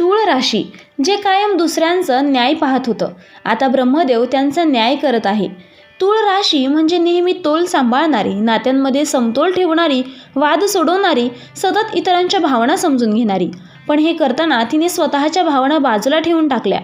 तूळ राशी जे कायम दुसऱ्यांचं न्याय पाहत होतं. आता ब्रह्मदेव त्यांचा न्याय करत आहे. तूळ राशी म्हणजे नेहमी तोल सांभाळणारी नात्यांमध्ये समतोल ठेवणारी वाद सोडवणारी सतत इतरांच्या भावना समजून घेणारी. पण हे करताना तिने स्वतःच्या भावना बाजूला ठेवून टाकल्या.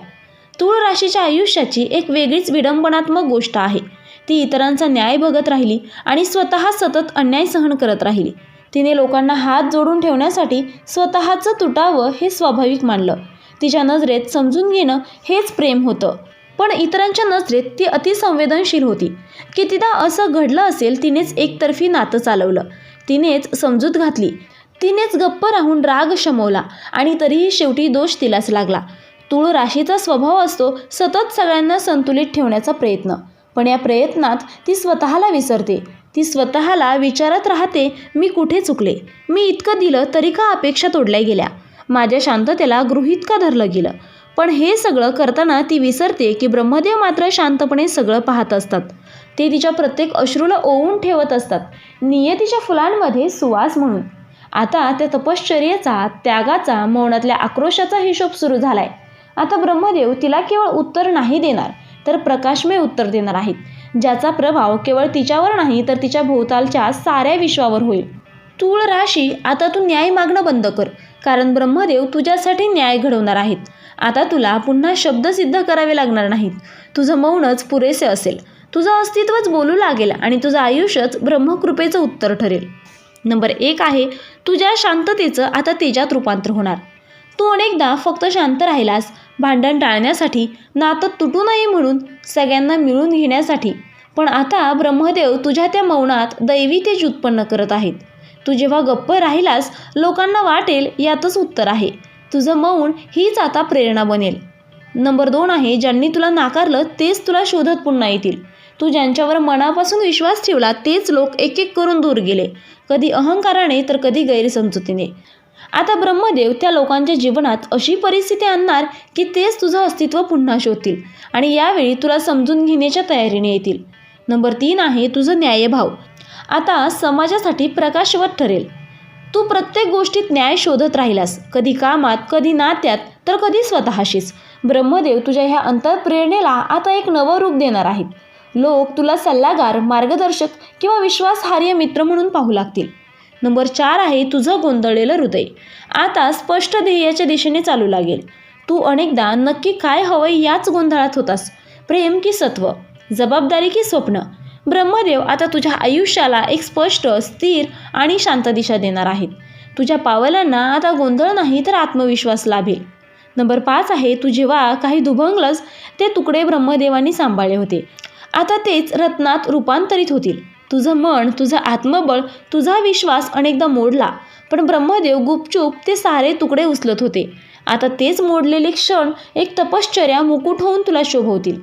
तूळ राशीच्या आयुष्याची एक वेगळीच विडंबनात्मक गोष्ट आहे. ती इतरांचा न्याय बघत राहिली आणि स्वतः सतत अन्याय सहन करत राहिली. तिने लोकांना हात जोडून ठेवण्यासाठी स्वतःचं तुटावं हे स्वाभाविक मानलं. तिच्या नजरेत समजून घेणं हेच प्रेम होतं. पण इतरांच्या नजरेत ती अतिसंवेदनशील होती. कितीदा असं घडलं असेल तिनेच एकतर्फी नातं चालवलं. तिनेच समजूत घातली. तिनेच गप्प राहून राग शमवला आणि तरीही शेवटी दोष तिलाच लागला. तूळ राशीचा स्वभाव असतो सतत सगळ्यांना संतुलित ठेवण्याचा प्रयत्न. पण या प्रयत्नात ती स्वतःला विसरते. ती स्वतःला विचारत राहते मी कुठे चुकले? मी इतकं दिलं तरी का अपेक्षा तोडल्या गेल्या? माझ्या शांततेला गृहित का धरलं गेलं. पण हे सगळं करताना ती विसरते की ब्रह्मदेव मात्र शांतपणे सगळं पाहत असतात. ते तिच्या प्रत्येक अश्रूला ओवून ठेवत असतात. नियतीच्या फुलांमध्ये सुवास म्हणून. आता त्या तपश्चर्येचा त्यागाचा मौनातल्या आक्रोशाचा हिशोब सुरू झालाय. आता ब्रह्मदेव तिला केवळ उत्तर नाही देणार तर प्रकाशमय उत्तर देणार आहेत. ज्याचा प्रभाव केवळ तिच्यावर नाही तर तिच्या भोवतालच्या साऱ्या विश्वावर होईल. तूळ राशी आता तू न्याय मागणं बंद कर कारण ब्रह्मदेव तुझ्यासाठी न्याय घडवणार आहेत. आता तुला पुन्हा शब्द सिद्ध करावे लागणार नाहीत. तुझं मौनच पुरेसे असेल. तुझं अस्तित्वच बोलू लागेल आणि तुझं आयुष्यच ब्रह्मकृपेचं उत्तर ठरेल. नंबर एक आहे तुझ्या शांततेचं आता तेजात रूपांतर होणार. तू अनेकदा फक्त शांत राहिलास भांडण टाळण्यासाठी नातं तुटू नये म्हणून सगळ्यांना मिळून घेण्यासाठी. पण आता ब्रह्मदेव तुझ्या त्या मौनात दैवी तेज उत्पन्न करत आहेत. तू जेव्हा गप्प राहिलास लोकांना वाटेल यातच उत्तर आहे. तुझं मौन हीच आता प्रेरणा बनेल. नंबर दोन आहे ज्यांनी तुला नाकारलं तेच तुला शोधत पुन्हा येतील. तू ज्यांच्यावर मनापासून विश्वास ठेवला तेच लोक एक एक करून दूर गेले. कधी अहंकाराने तर कधी गैरसमजुतीने. आता ब्रह्मदेव त्या लोकांच्या जीवनात अशी परिस्थिती आणणार की तेच तुझं अस्तित्व पुन्हा शोधतील आणि यावेळी तुला समजून घेण्याच्या तयारीने येतील. नंबर तीन आहे तुझं न्यायभाव. आता समाजासाठी प्रकाशवत ठरेल. तू प्रत्येक गोष्टीत न्याय शोधत राहिलास. कधी कामात कधी नात्यात तर कधी स्वतःशीच. ब्रह्मदेव तुझ्या ह्या अंतरप्रेरणेला आता एक नवं रूप देणार आहेत. लोक तुला सल्लागार मार्गदर्शक किंवा विश्वासार्ह मित्र म्हणून पाहू लागतील. नंबर चार आहे तुझं गोंधळलेलं हृदय. आता स्पष्ट ध्येयाच्या दिशेने चालू लागेल. तू अनेकदा नक्की काय हवंय याच गोंधळात होतास. प्रेम की सत्व जबाबदारी की स्वप्न. ब्रह्मदेव आता तुझ्या आयुष्याला एक स्पष्ट स्थिर आणि शांत दिशा देणार आहेत. तुझ्या पावलांना आता गोंधळ नाही तर आत्मविश्वास लाभेल. नंबर पाच आहे तू जेव्हा काही दुभंगलस ते तुकडे ब्रह्मदेवांनी सांभाळले होते. आता तेच रत्नात रूपांतरित होतील. तुझं मन तुझं आत्मबळ तुझा विश्वास अनेकदा मोडला. पण ब्रह्मदेव गुपचूप ते सारे तुकडे उचलत होते. आता तेच मोडलेले क्षण एक तपश्चर्या मुकुट होऊन तुला शोभवतील.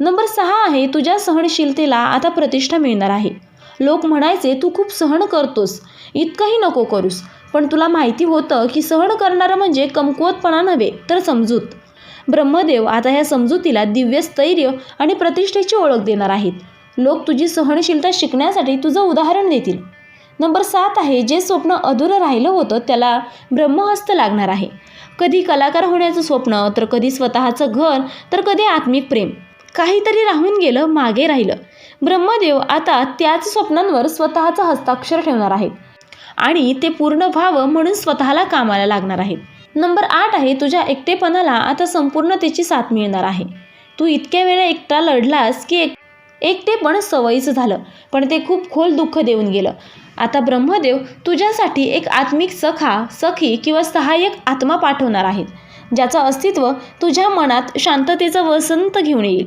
नंबर सहा आहे तुझ्या सहनशीलतेला आता प्रतिष्ठा मिळणार आहे. लोक म्हणायचे तू खूप सहन करतोस. इतकंही नको करूस. पण तुला माहिती होतं की सहन करणारं म्हणजे कमकुवतपणा नव्हे तर समजूत. ब्रह्मदेव आता ह्या समजुतीला दिव्य स्थैर्य आणि प्रतिष्ठेची ओळख देणार आहेत. लोक तुझी सहनशीलता शिकण्यासाठी तुझं उदाहरण देतील. नंबर सात आहे जे स्वप्न अधुरं राहिलं होतं त्याला ब्रह्महस्त लागणार आहे. कधी कलाकार होण्याचं स्वप्न तर कधी स्वतःचं घर तर कधी आत्मिक प्रेम. काहीतरी राहून गेलं मागे राहिलं. ब्रह्मदेव आता त्याच स्वप्नांवर स्वतःचं हस्ताक्षर ठेवणार आहेत. आणि ते पूर्ण व्हावं म्हणून स्वतःला कामाला लागणार आहेत. नंबर आठ आहे तुझ्या एकटेपणाला आता संपूर्णतेची साथ मिळणार आहे. तू इतक्या वेळा एकटा लढलास की एक एकटेपण सवयीचं झालं पण ते खूप खोल दुःख देऊन गेलं. आता ब्रह्मदेव तुझ्यासाठी एक आत्मिक सखा सखी किंवा सहाय्यक आत्मा पाठवणार आहेत ज्याचं अस्तित्व तुझ्या मनात शांततेचं वसंत घेऊन येईल.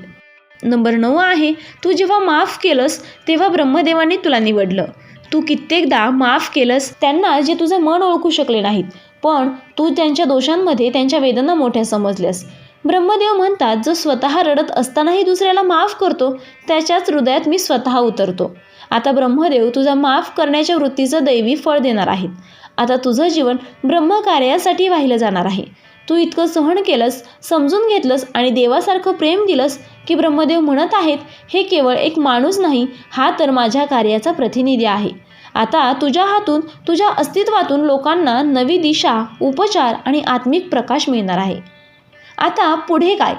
नंबर नऊ आहे तू जेव्हा माफ केलंस तेव्हा ब्रह्मदेवाने तुला निवडलं. तू कित्येकदा माफ केलंस त्यांना जे तुझं मन ओळखू शकले नाहीत पण तू त्यांच्या दोषांमध्ये त्यांच्या वेदना मोठ्या समजल्यास. ब्रह्मदेव म्हणतात जो स्वतः रडत असतानाही दुसऱ्याला माफ करतो त्याच्याच हृदयात मी स्वतः उतरतो. आता ब्रह्मदेव तुझा माफ करण्याच्या वृत्तीचं दैवी फळ देणार आहेत. आता तुझं जीवन ब्रह्मकार्यासाठी वाहिलं जाणार आहे. तू इतकं सहन केलंस समजून घेतलंस आणि देवासारखं प्रेम दिलंस की ब्रह्मदेव म्हणत आहेत हे केवळ एक माणूस नाही हा तर माझ्या कार्याचा प्रतिनिधी आहे. आता तुझ्या हातून तुझ्या अस्तित्वातून लोकांना नवी दिशा उपचार आणि आत्मिक प्रकाश मिळणार आहे. आता पुढे काय?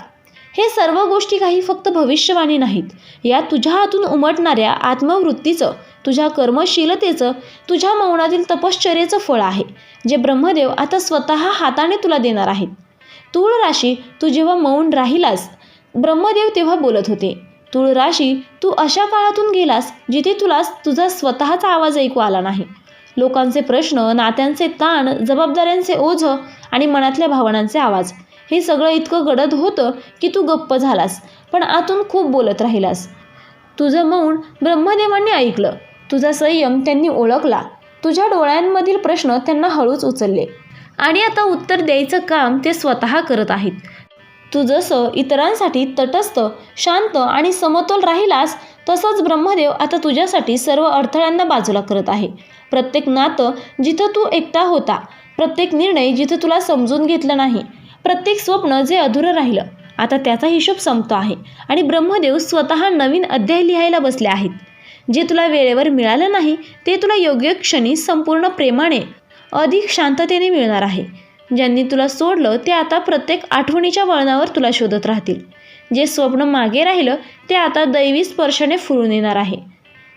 हे सर्व गोष्टी काही फक्त भविष्यवाणी नाहीत. या तुझ्या हातून उमटणाऱ्या आत्मवृत्तीचं तुझ्या कर्मशीलतेचं तुझ्या मौनातील तपश्चर्येचं फळ आहे जे ब्रह्मदेव आता स्वतः हाताने तुला देणार आहेत. तूळ राशी तू जेव्हा मौन राहिलास ब्रह्मदेव तेव्हा बोलत होते. तूळ राशी तू अशा काळातून गेलास जिथे तुला तुझा स्वतःचा आवाज ऐकू आला नाही. लोकांचे प्रश्न नात्यांचे ताण जबाबदाऱ्यांचे ओझं आणि मनातल्या भावनांचे आवाज. हे सगळं इतकं गडद होतं की तू गप्प झालास पण आतून खूप बोलत राहिलास. तुझं मौन ब्रह्मदेवांनी ऐकलं. तुझा संयम त्यांनी ओळखला. तुझ्या डोळ्यांमधील प्रश्न त्यांना हळूच उचलले. आणि आता उत्तर द्यायचं काम ते स्वतः करत आहेत. तू जसं इतरांसाठी तटस्थ शांत आणि समतोल राहिलास तसंच ब्रह्मदेव आता तुझ्यासाठी सर्व अडथळ्यांना बाजूला करत आहे. प्रत्येक नातं जिथं तू एकटा होता प्रत्येक निर्णय जिथं तुला समजून घेतलं नाही प्रत्येक स्वप्न जे अधुरं राहिलं आता त्याचा हिशोब संपतो आहे. आणि ब्रह्मदेव स्वतः नवीन अध्याय लिहायला बसले आहेत. जे तुला वेळेवर मिळालं नाही ते तुला योग्य क्षणी संपूर्ण प्रेमाने अधिक शांततेने मिळणार आहे. ज्यांनी तुला सोडलं ते आता प्रत्येक आठवणीच्या वळणावर तुला शोधत राहतील. जे स्वप्न मागे राहिलं ते आता दैवी स्पर्शाने फुलून येणार आहे.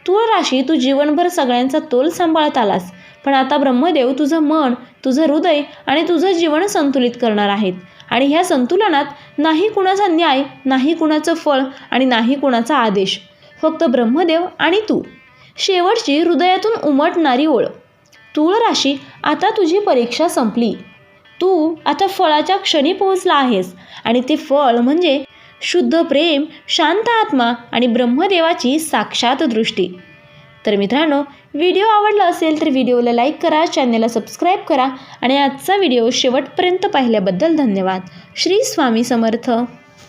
तू राशी तू जीवनभर सगळ्यांचा तोल सांभाळत आलास. पण आता ब्रह्मदेव तुझं मन तुझं हृदय आणि तुझं जीवन संतुलित करणार आहेत. आणि ह्या संतुलनात नाही कुणाचा न्याय नाही कुणाचं फळ आणि नाही कुणाचा आदेश. फक्त ब्रह्मदेव आणि तू. शेवटची हृदयातून उमटणारी ओळ. तूळ राशी आता तुझी परीक्षा संपली. तू आता फळाच्या क्षणी पोहोचला आहेस. आणि ते फळ म्हणजे शुद्ध प्रेम शांत आत्मा आणि ब्रह्मदेवाची साक्षात दृष्टी. तर मित्रांनो व्हिडिओ आवडला असेल तर व्हिडिओला लाईक करा चॅनलला सबस्क्राईब करा आणि आजचा व्हिडिओ शेवटपर्यंत पाहिल्याबद्दल धन्यवाद. श्री स्वामी समर्थ.